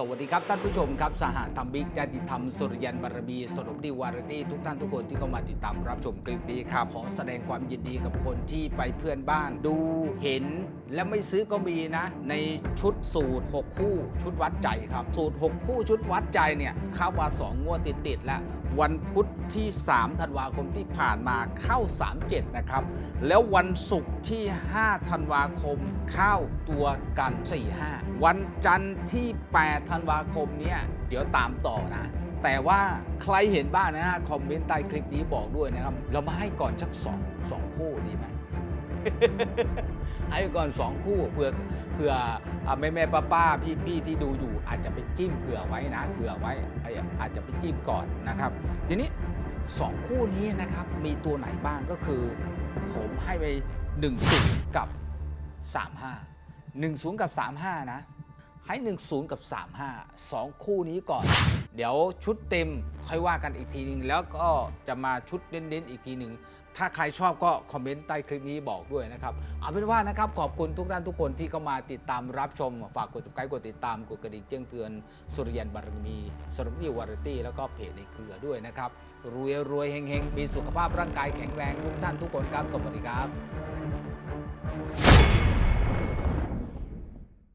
สวัสดีครับ ท่านผู้ชมครับ สหธรรมิกญาติธรรมสุริยันบารมีสรุปดีวารตี้ทุกท่านทุกคนที่เข้ามาติดตามรับชมคลิปนี้ครับ ขอแสดงความยินดีกับคนที่ไปเพื่อนบ้านดูเห็น และไม่ซื้อก็มีนะ ในชุดสูตร 6 คู่ชุดวัดใจครับ สูตร 6 คู่ชุดวัดใจเนี่ยเข้ามา2งวดติดๆแล้ววันพุธที่ 3 ธันวาคมที่ผ่านมาเข้า 37 นะครับ แล้ววันศุกร์ที่ 5 ธันวาคมเข้าตัวกัน 45 วันจันทร์ที่ 8ธันวาคมเนี่ยเดี๋ยวตามต่อนะ แต่ว่าใครเห็นบ้างนะฮะ คอมเมนต์ใต้คลิปนี้บอกด้วยนะครับ เรามาให้ก่อนสักสองสองคู่ดีไหมให้ก่อน2คู่เผื่อเผื่อแม่แม่ป้าป้าพี่พี่ที่ดูอยู่ อาจจะไปจิ้มเผื่อไว้นะเผื่อไว้ไอ้อาจจะไปจิ้มก่อนนะครับ ทีนี้2คู่นี้นะครับมีตัวไหนบ้างก็คือ ผมให้ไป1 0กับ 35 1 0กับ 35 นะ ให้ 1 0 กับ 35 2 คู่นี้ก่อน เดี๋ยวชุดเต็มค่อยว่ากันอีกทีหนึงแล้วก็จะมาชุดเน้นๆอีกทีหนึ่งถ้าใครชอบก็คอมเมนต์ใต้คลิปนี้บอกด้วยนะครับ เอาเป็นว่านะครับขอบคุณทุกท่านทุกคนที่เข้ามาติดตามรับชม ฝากกด subscribe กดติดตามกดกระดิ่งแจ้งเตือน สุริยันบารมีสรุปนิววาไรตี้แล้วก็เพจในเครือด้วยนะครับ รวยรวยเฮงเฮงมีสุขภาพร่างกายแข็งแรงทุกท่านทุกคนครับสวัสดีครับ